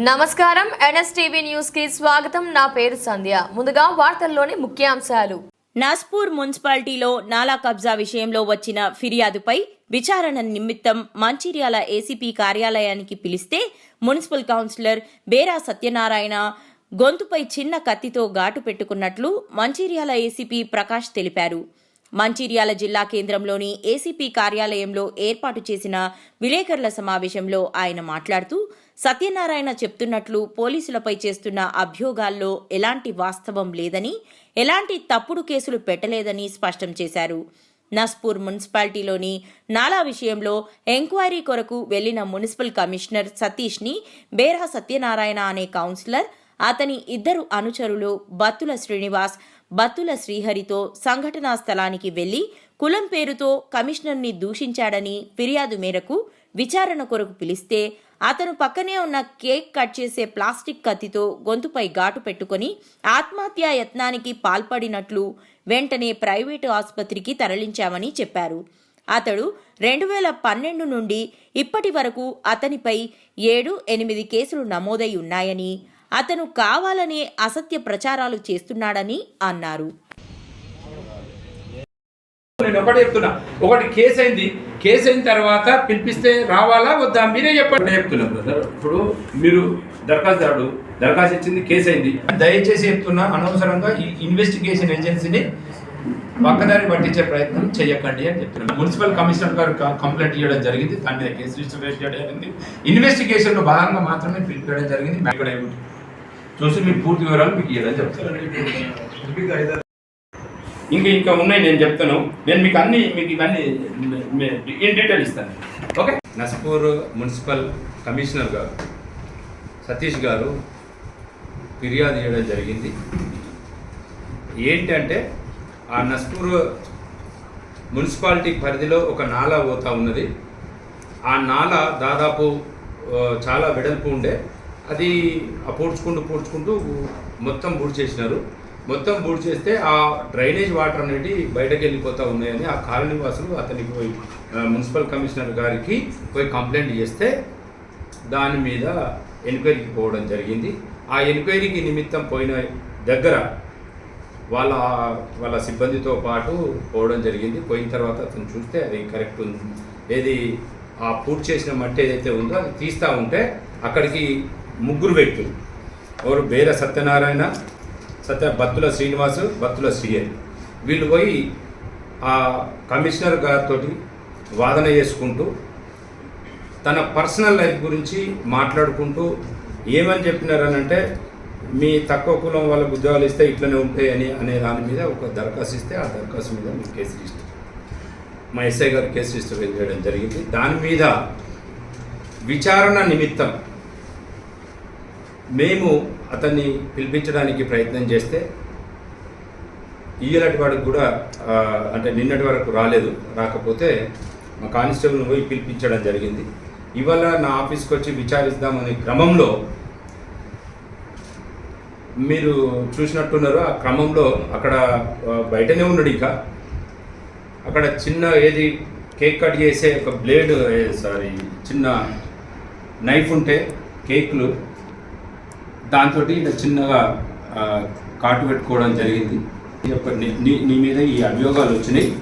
నమస్కారం. ఎన్ఎస్టీవీ న్యూస్కి స్వాగతం. నా పేరు సంధ్య. ముందుగా వార్తల్లోని ముఖ్యాంశాలు. నాస్పూర్ మున్సిపాలిటీలో నాలా కబ్జా విషయంలో వచ్చిన ఫిర్యాదుపై విచారణ నిమిత్తం మంచిర్యాల ఏసీపీ కార్యాలయానికి పిలిస్తే మున్సిపల్ కౌన్సిలర్ బేరా సత్యనారాయణ గొంతుపై చిన్న కత్తితో ఘాటు పెట్టుకున్నట్లు మంచిర్యాల ఏసీపీ ప్రకాష్ తెలిపారు. మంచిర్యాల జిల్లా కేంద్రంలోని ఏసీపీ కార్యాలయంలో ఏర్పాటు చేసిన విలేకరుల సమావేశంలో ఆయన మాట్లాడుతూ సత్యనారాయణ చెప్తున్నట్లు పోలీసులపై చేస్తున్న అభ్యోగాల్లో ఎలాంటి వాస్తవం లేదని ఎలాంటి తప్పుడు కేసులు పెట్టలేదని స్పష్టం చేశారు. నస్పూర్ మున్సిపాలిటీలోని నాలా విషయంలో ఎంక్వైరీ కొరకు వెళ్ళిన మున్సిపల్ కమిషనర్ సతీష్ని బేరా సత్యనారాయణ అనే కౌన్సిలర్ అతని ఇద్దరు అనుచరులు బత్తుల శ్రీనివాస్ బత్తుల శ్రీహరితో సంఘటనా స్థలానికి వెళ్ళి కులం పేరుతో కమిషనర్ని దూషించాడని ఫిర్యాదు మేరకు విచారణ కొరకు పిలిస్తే అతను పక్కనే ఉన్న కేక్ కట్ చేసే ప్లాస్టిక్ కత్తితో గొంతుపై ఘాటు పెట్టుకొని ఆత్మహత్యా యత్నానికి పాల్పడినట్లు వెంటనే ప్రైవేటు ఆసుపత్రికి తరలించామని చెప్పారు. అతడు రెండు వేల పన్నెండు నుండి ఇప్పటి వరకు అతనిపై ఏడు ఎనిమిది కేసులు నమోదై ఉన్నాయని అతను కావాలనే అసత్య ప్రచారాలు చేస్తున్నాడని అన్నారు. నేను ఒకటి చెప్తున్నా. ఒకటి కేసు అయింది. కేసు అయిన తర్వాత పిలిపిస్తే రావాలా వద్దా? మీరే చెప్పండి. చెప్తున్నా బ్రదర్ ఇప్పుడు మీరు దరఖాస్తుదారుడు దరఖాస్తు ఇచ్చింది కేసు అయింది. దయచేసి చెప్తున్నా అనవసరంగా ఈ ఇన్వెస్టిగేషన్ ఏజెన్సీని పక్కదారి పట్టించే ప్రయత్నం చేయకండి అని చెప్తున్నాను మున్సిపల్ కమిషనర్ గారు కంప్లైంట్ ఇవ్వడం జరిగింది. దాని మీద కేసు రిజిస్టర్ చేయడం జరిగింది. ఇన్వెస్టిగేషన్లో భాగంగా మాత్రమే పిలిపించడం జరిగింది. మేము చూసి మీకు పూర్తి వివరాలు మీకు ఇవ్వడం చెప్తాను. ఇంకా ఇంకా ఉన్నాయి నేను చెప్తాను. నేను మీకు అన్ని మీకు ఇవన్నీ ఇన్ డీటెయిల్ ఇస్తాను. ఓకే నస్పూర్ మున్సిపల్ కమిషనర్ గారు సతీష్ గారు ఫిర్యాదు చేయడం జరిగింది. ఏంటంటే ఆ నస్పూర్ మున్సిపాలిటీ పరిధిలో ఒక నాలా పోతా ఉన్నది. ఆ నాల దాదాపు చాలా వెడల్పు ఉండే. అది ఆ పూడ్చుకుంటూ పూడ్చుకుంటూ మొత్తం పూడ్చేసినారు మొత్తం బూడ్ చేస్తే ఆ డ్రైనేజ్ వాటర్ అనేది బయటకు వెళ్ళిపోతూ ఉన్నాయని ఆ కాలనీ వాసులు అతనికి పోయి మున్సిపల్ కమిషనర్ గారికి పోయి కంప్లైంట్ చేస్తే దాని మీద ఎంక్వైరీకి పోవడం జరిగింది. ఆ ఎంక్వైరీకి నిమిత్తం పోయిన దగ్గర వాళ్ళ వాళ్ళ సిబ్బందితో పాటు పోవడం జరిగింది. పోయిన తర్వాత అతను చూస్తే అది కరెక్ట్ ఉంది. ఏది ఆ పూర్తి చేసిన మట్టి ఏదైతే ఉందో అది తీస్తూ ఉంటే అక్కడికి ముగ్గురు వ్యక్తులు ఎవరు బేర సత్యనారాయణ సత్య బత్తుల శ్రీనివాసు బత్తుల శ్రీహరి వీళ్ళు పోయి ఆ కమిషనర్ గారితో వాదన చేసుకుంటూ తన పర్సనల్ లైఫ్ గురించి మాట్లాడుకుంటూ ఏమని చెప్పినారనంటే మీ తక్కువ కులం వాళ్ళకు ఉద్యోగాలు ఇస్తే ఇట్లనే ఉంటాయి అని అనే దాని మీద ఒక దరఖాస్తు ఇస్తే ఆ దరఖాస్తు మీద మీకు కేసు రిజిస్టర్ మా ఎస్ఐ గారు కేసు రిజిస్టర్ చేయడం జరిగింది. దాని మీద విచారణ నిమిత్తం మేము అతన్ని పిలిపించడానికి ప్రయత్నం చేస్తే ఈయనటి వాడికి కూడా అంటే నిన్నటి వరకు రాలేదు. రాకపోతే మా కానిస్టేబుల్ పోయి పిలిపించడం జరిగింది. ఇవాళ నా ఆఫీస్కి వచ్చి విచారిద్దామనే క్రమంలో మీరు చూసినట్టున్నారు ఆ క్రమంలో అక్కడ బయటనే ఉన్నాడు ఇంకా. అక్కడ చిన్న ఏది కేక్ కట్ చేసే ఒక బ్లేడ్ సారీ చిన్న నైఫ్ ఉంటే కేక్లు దాంతో ఇలా చిన్నగా కాటు పెట్టుకోవడం జరిగింది. ఈ యొక్క నీ- నీ మీద ఈ అభియోగాలు వచ్చినాయి.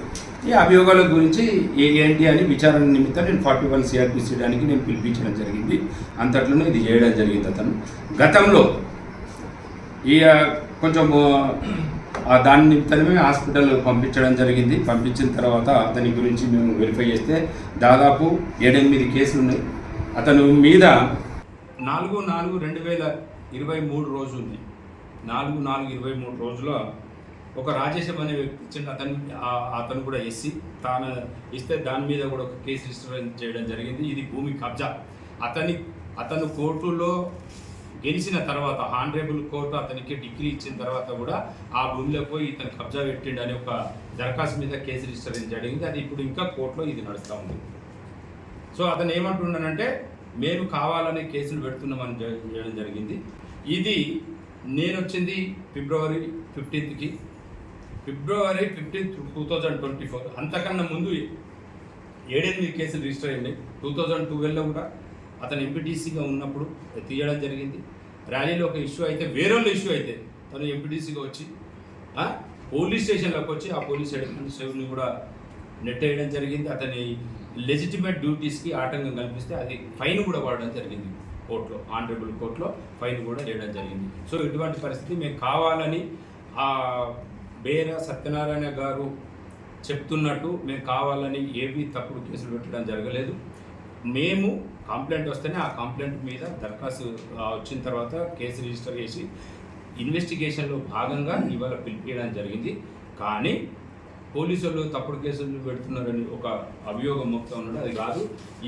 ఈ అభియోగాల గురించి ఏ- ఏంటి అని విచారణ నిమిత్తం నేను ఫార్టీ వన్ సిఆర్పిసి చేయడానికి నేను పిలిపించడం జరిగింది. అంతట్లోనే ఇది చేయడం జరిగింది అతను. గతంలో ఈ కొంచెం దాని నిమిత్తమే హాస్పిటల్ పంపించడం జరిగింది. పంపించిన తర్వాత అతని గురించి మేము వెరిఫై చేస్తే దాదాపు ఏడెనిమిది కేసులు ఉన్నాయి అతను మీద నాలుగు నాలుగు రెండు వేల ఇరవై మూడు రోజు ఉంది నాలుగు నాలుగు ఇరవై మూడు రోజుల ఒక రాజేశం అనే వ్యక్తి ఇచ్చిన అతను అతను కూడా ఎస్సీ. తాను ఇస్తే దాని మీద కూడా ఒక కేసు రిజిస్టర్ చేయడం జరిగింది. ఇది భూమి కబ్జా. అతని అతను కోర్టులో గెలిచిన తర్వాత హానరేబుల్ కోర్టు అతనికి డిగ్రీ ఇచ్చిన తర్వాత కూడా ఆ భూమిలో పోయి ఇతను కబ్జా పెట్టిండు అనే ఒక దరఖాస్తు మీద కేసు రిజిస్టర్ చేయడం జరిగింది. అది ఇప్పుడు ఇంకా కోర్టులో ఇది నడుస్తూ ఉంది. సో అతను ఏమంటున్నానంటే మేము కావాలనే కేసులు పెడుతున్నామని చేయడం జరిగింది. ఇది నేను వచ్చింది ఫిబ్రవరి ఫిఫ్టీన్త్కి. February fifteenth two thousand twenty four అంతకన్నా ముందు ఏడెనిమిది కేసులు రిజిస్టర్ అయ్యాయి టూ థౌజండ్ ట్వెల్వ్లో కూడా అతను ఎంపీటీసీగా ఉన్నప్పుడు తీయడం జరిగింది. ర్యాలీలో ఒక ఇష్యూ అయితే వేరే వాళ్ళ ఇష్యూ అయితే తను ఎంపీటీసీగా వచ్చి పోలీస్ స్టేషన్లోకి వచ్చి ఆ పోలీస్ స్టేషన్ని కూడా నెట్టేయడం జరిగింది. అతని లెజిటిమేట్ డ్యూటీస్కి ఆటంకం కల్పిస్తే అది ఫైన్ కూడా పడడం జరిగింది కోర్టులో ఆనరబుల్ కోర్టులో ఫైన్ కూడా వేయడం జరిగింది. సో ఇటువంటి పరిస్థితి మేము కావాలని ఆ బేర సత్యనారాయణ గారు చెప్తున్నట్టు మేము కావాలని ఏవి తప్పుడు కేసులు పెట్టడం జరగలేదు. మేము కంప్లైంట్ వస్తేనే ఆ కంప్లైంట్ మీద దరఖాస్తు వచ్చిన తర్వాత కేసు రిజిస్టర్ చేసి ఇన్వెస్టిగేషన్లో భాగంగా ఇవాళ పిలిపించడం జరిగింది. కానీ పోలీసులు తప్పుడు కేసులు పెడుతున్నారని ఒక అభియోగం మొత్తం ఉన్నది. అది కాదు